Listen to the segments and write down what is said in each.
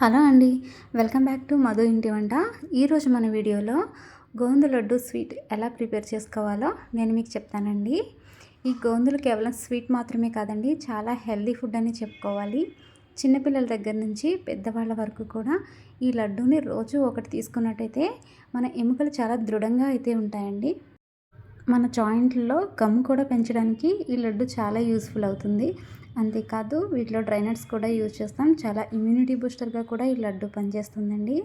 Hello అండి welcome back to Madhu ఇంటి వంట. ఈరోజు మన వీడియోలో గోందు లడ్డు స్వీట్ ఎలా ప్రిపేర్ చేసుకోవాలో నేను మీకు చెప్తానండి. ఈ గోందులు కేవలం స్వీట్ మాత్రమే కాదండి చాలా హెల్దీ ఫుడ్ అని చెప్పుకోవాలి. చిన్నపిల్లల దగ్గర నుంచి పెద్దవాళ్ళ వరకు కూడా ఈ లడ్డూని రోజు ఒకటి తీసుకున్నట్టయితే మన ఎముకలు చాలా దృఢంగా అయితే ఉంటాయండి. మన జాయింట్లో గమ్ కూడా పెంచడానికి ఈ లడ్డు చాలా యూస్ఫుల్ అవుతుంది. అంతేకాదు వీటిలో డ్రైనట్స్ కూడా యూజ్ చేస్తాం. చాలా ఇమ్యూనిటీ బూస్టర్గా కూడా ఈ లడ్డు పనిచేస్తుందండి.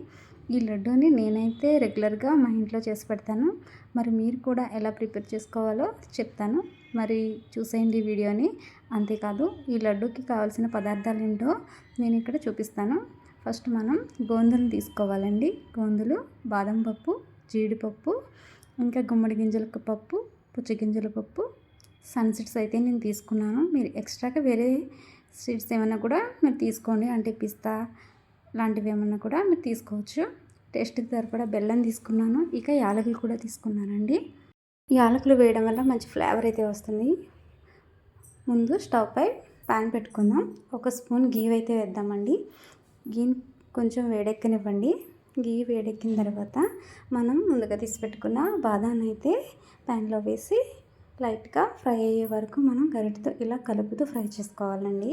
ఈ లడ్డూని నేనైతే రెగ్యులర్గా మా ఇంట్లో చేసి పెడతాను. మరి మీరు కూడా ఎలా ప్రిపేర్ చేసుకోవాలో చెప్తాను. మరి చూసేయండి వీడియోని. అంతేకాదు ఈ లడ్డూకి కావాల్సిన పదార్థాలు ఏంటో నేను ఇక్కడ చూపిస్తాను. ఫస్ట్ మనం గోందులు తీసుకోవాలండి. గోందులు బాదం పప్పు జీడిపప్పు ఇంకా గుమ్మడి గింజల పప్పు పుచ్చగింజల పప్పు సన్సెట్స్ అయితే నేను తీసుకున్నాను. మీరు ఎక్స్ట్రాగా వేరే స్వీట్స్ ఏమైనా కూడా మీరు తీసుకోండి. అంటే పిస్తా లాంటివి ఏమన్నా కూడా మీరు తీసుకోవచ్చు. టేస్ట్కి సరిపడా బెల్లం తీసుకున్నాను. ఇక యాలకులు కూడా తీసుకున్నానండి. యాలకులు వేయడం వల్ల మంచి ఫ్లేవర్ అయితే వస్తుంది. ముందు స్టవ్ పై ప్యాన్ పెట్టుకుందాం. ఒక స్పూన్ గీ అయితే వేద్దామండి. గీని కొంచెం వేడెక్కనివ్వండి. గీ వేడెక్కిన తర్వాత మనం ముందుగా తీసి పెట్టుకున్న బాదాన్ని అయితే ప్యాన్లో వేసి లైట్గా ఫ్రై అయ్యే వరకు మనం గరిటతో ఇలా కలుపుతూ ఫ్రై చేసుకోవాలండి.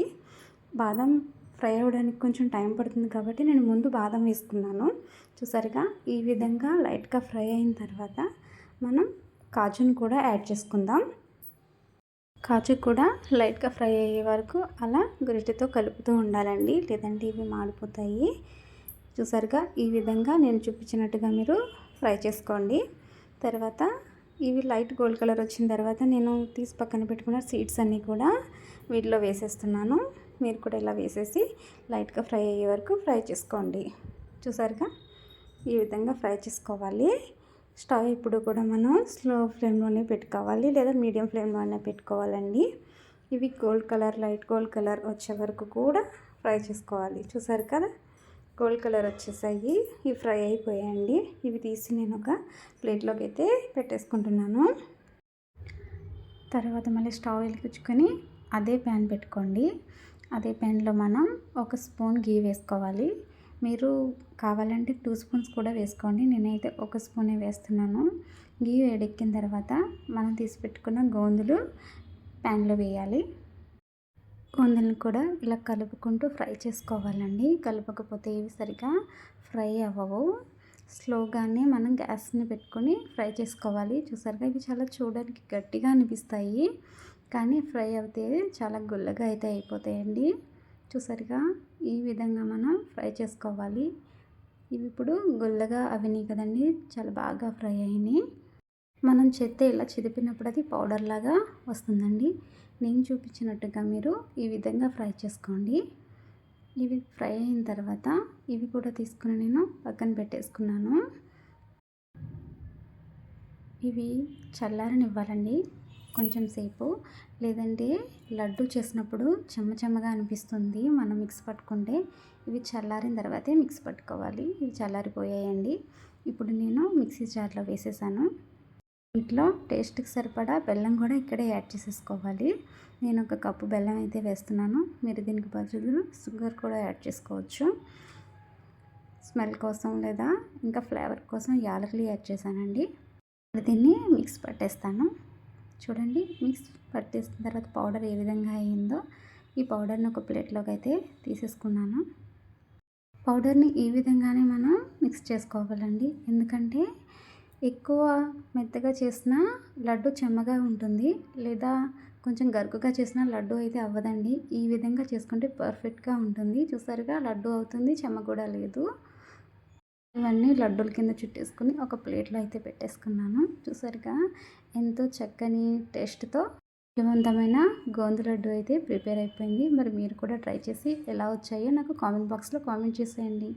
బాదం ఫ్రై అవ్వడానికి కొంచెం టైం పడుతుంది కాబట్టి నేను ముందు బాదం వేసుకున్నాను. చూసారుగా ఈ విధంగా లైట్గా ఫ్రై అయిన తర్వాత మనం కాజును కూడా యాడ్ చేసుకుందాం. కాజు కూడా లైట్గా ఫ్రై అయ్యే వరకు అలా గురిటితో కలుపుతూ ఉండాలండి. లేదంటే ఇవి మాడిపోతాయి. చూసారుగా? ఈ విధంగా నేను చూపించినట్టుగా మీరు ఫ్రై చేసుకోండి. తర్వాత ఇవి లైట్ గోల్డ్ కలర్ వచ్చిన తర్వాత నేను తీసి పక్కన పెట్టుకున్న సీడ్స్ అన్నీ కూడా వీటిలో వేసేస్తున్నాను. మీరు కూడా ఇలా వేసేసి లైట్గా ఫ్రై అయ్యే వరకు ఫ్రై చేసుకోండి. చూసారుగా? ఈ విధంగా ఫ్రై చేసుకోవాలి. స్టవ్ ఇప్పుడు కూడా మనం స్లో ఫ్లేమ్లోనే పెట్టుకోవాలి లేదా మీడియం ఫ్లేమ్లోనే పెట్టుకోవాలండి. ఇవి gold colour light gold colour వచ్చే వరకు కూడా ఫ్రై చేసుకోవాలి. చూసారు కదా? గోల్డ్ కలర్ వచ్చేసాయి. ఇవి ఫ్రై అయిపోయాయండి. ఇవి తీసి నేను ఒక ప్లేట్లోకి అయితే పెట్టేసుకుంటున్నాను. తర్వాత మళ్ళీ స్టవ్ వెలిగించుకొని అదే ప్యాన్ పెట్టుకోండి. అదే ప్యాన్లో మనం ఒక స్పూన్ గీ వేసుకోవాలి. మీరు కావాలంటే టూ స్పూన్స్ కూడా వేసుకోండి. నేనైతే ఒక స్పూనే వేస్తున్నాను. గీ వేడెక్కిన తర్వాత మనం తీసి పెట్టుకున్న గోందులు ప్యాన్లో వేయాలి. కొందరిని కూడా ఇలా కలుపుకుంటూ ఫ్రై చేసుకోవాలండి. కలపకపోతే ఇవి సరిగా ఫ్రై అవ్వవు. స్లోగానే మనం గ్యాస్ని పెట్టుకొని ఫ్రై చేసుకోవాలి. చూసారుగా ఇవి చాలా చూడడానికి గట్టిగా అనిపిస్తాయి. కానీ ఫ్రై అవుతే చాలా గుల్లగా అయితే అయిపోతాయండి. చూసారుగా ఈ విధంగా మనం ఫ్రై చేసుకోవాలి. ఇవి ఇప్పుడు గుల్లగా అవినాయి కదండి. చాలా బాగా ఫ్రై అయినాయి. మనం చెత్త ఇలా చిదిపినప్పుడు అది పౌడర్ లాగా వస్తుందండి. నేను చూపించినట్టుగా మీరు ఈ విధంగా ఫ్రై చేసుకోండి. ఇవి ఫ్రై అయిన తర్వాత ఇవి కూడా తీసుకుని నేను పక్కన పెట్టేసుకున్నాను. ఇవి చల్లారనివ్వాలండి కొంచెం సేపు. లేదంటే లడ్డు చేసినప్పుడు చెమ్మ చెమ్మగా అనిపిస్తుంది మనం మిక్స్ పట్టుకుంటే. ఇవి చల్లారిన తర్వాతే మిక్స్ పట్టుకోవాలి. ఇవి చల్లారిపోయాయండి. ఇప్పుడు నేను మిక్సీ జార్లో వేసేసాను. వీటిలో టేస్ట్కి సరిపడా బెల్లం కూడా ఇక్కడే యాడ్ చేసేసుకోవాలి. నేను ఒక కప్పు బెల్లం అయితే వేస్తున్నాను. మీరు దీనికి బదులు షుగర్ కూడా యాడ్ చేసుకోవచ్చు. స్మెల్ కోసం లేదా ఇంకా ఫ్లేవర్ కోసం యాలకులు యాడ్ చేశానండి. దీన్ని మిక్స్ పట్టేస్తాను. చూడండి మిక్స్ పట్టేసిన తర్వాత పౌడర్ ఏ విధంగా అయ్యిందో ఈ పౌడర్ని ఒక ప్లేట్లోకి అయితే తీసేసుకున్నాను. పౌడర్ని ఈ విధంగానే మనం మిక్స్ చేసుకోవాలండి. ఎందుకంటే ఎక్కువ మెత్తగా చేసిన లడ్డు చెమ్మగా ఉంటుంది. లేదా కొంచెం గరుకుగా చేసిన లడ్డు అయితే అవ్వదండి. ఈ విధంగా చేసుకుంటే పర్ఫెక్ట్గా ఉంటుంది. చూసారుగా లడ్డు అవుతుంది చెమ్మ కూడా లేదు. ఇవన్నీ లడ్డూల కింద చుట్టేసుకుని ఒక ప్లేట్లో అయితే పెట్టేసుకున్నాను. చూసారుగా ఎంతో చక్కని టేస్ట్తో విజయవంతమైన గోందు లడ్డు అయితే ప్రిపేర్ అయిపోయింది. మరి మీరు కూడా ట్రై చేసి ఎలా వచ్చాయో నాకు కామెంట్ బాక్స్లో కామెంట్ చేసేయండి.